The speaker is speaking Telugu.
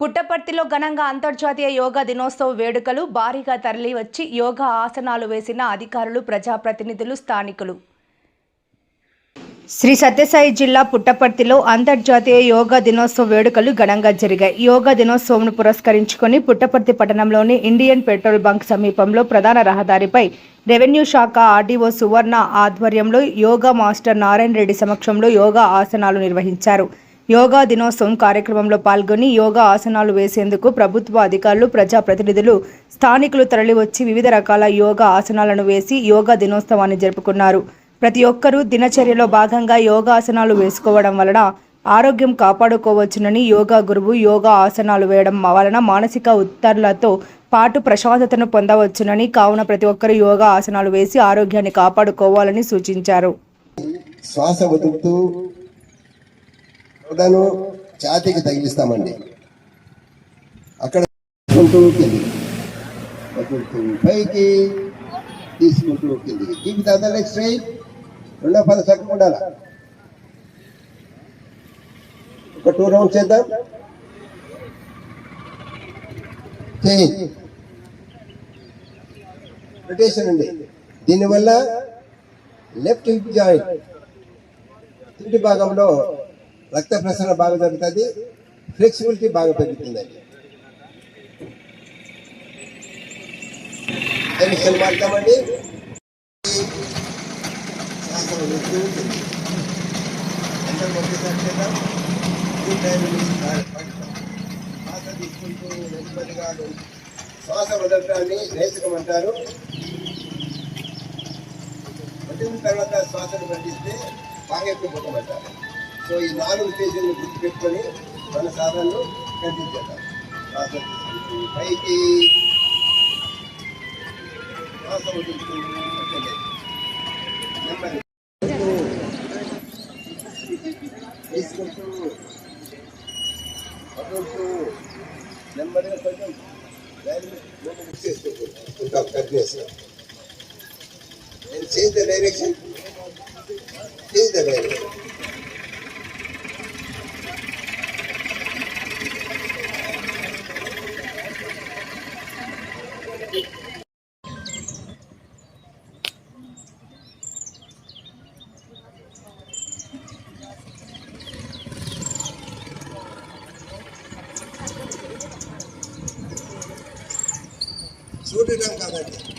పుట్టపర్తిలో ఘనంగా అంతర్జాతీయ యోగా దినోత్సవ వేడుకలు భారీగా తరలి వచ్చి యోగా ఆసనాలు వేసిన అధికారులు ప్రజాప్రతినిధులు స్థానికులు. శ్రీ సత్యసాయి జిల్లా పుట్టపర్తిలో అంతర్జాతీయ యోగా దినోత్సవ వేడుకలు ఘనంగా జరిగాయి. యోగా దినోత్సవంను పురస్కరించుకొని పుట్టపర్తి పట్టణంలోని ఇండియన్ పెట్రోల్ బంక్ సమీపంలో ప్రధాన రహదారిపై రెవెన్యూ శాఖ ఆర్డీఓ సువర్ణ ఆధ్వర్యంలో యోగా మాస్టర్ నారాయణ రెడ్డి సమక్షంలో యోగా ఆసనాలు నిర్వహించారు. యోగా దినోత్సవం కార్యక్రమంలో పాల్గొని యోగా ఆసనాలు వేసేందుకు ప్రభుత్వ అధికారులు ప్రజాప్రతినిధులు స్థానికులు తరలివచ్చి వివిధ రకాల యోగా ఆసనాలను వేసి యోగా దినోత్సవాన్ని జరుపుకున్నారు. ప్రతి ఒక్కరూ దినచర్యలో భాగంగా యోగాసనాలు వేసుకోవడం వలన ఆరోగ్యం కాపాడుకోవచ్చునని యోగా గురువు యోగా ఆసనాలు వేయడం వలన మానసిక ఉత్తర్లతో పాటు ప్రశాంతతను పొందవచ్చునని కావున ప్రతి ఒక్కరూ యోగా ఆసనాలు వేసి ఆరోగ్యాన్ని కాపాడుకోవాలని సూచించారు. శ్వాస తను ఛాతీకి తగిలిస్తామండి. అక్కడ తీసుకుంటూ పైకి తీసుకుంటూ కిందికి keep the other leg straight రెండో పద చక్కగా ఉండాలి? ఒక టూ రౌండ్స్ చేద్దాం. చేంజ్ రొటేషన్ అండి. దీనివల్ల లెఫ్ట్ హిప్ జాయింట్ తింటి భాగంలో రక్త ప్రసరణ బాగా జరుగుతుంది. ఫ్లెక్సిబిలిటీ బాగా పెరుగుతుందండి డైరెక్షన్ మారుతామండి శ్వాస శ్వాస తీసుకుంటూ శ్వాస వదలటాన్ని నైతికం అంటారు. వదిలిన తర్వాత శ్వాసను పండిస్తే బాగా ఎక్కువ పోతామంటారు. సో ఈ నాలుగు స్టేషన్లు గుర్తుపెట్టుకొని మన సాధనను కంటిన్యూ చేద్దాం. శ్వాస తీసుకుంటూ పైకి తీసుకుంటూ వదులుతూ నెమ్మదిగా కొంచెం మూమెంట్ చేసుకుంటూ ఉంటాం కంటిన్యూస్గా and change the direction. Change ಸೂರ್ಯನಂಗೆ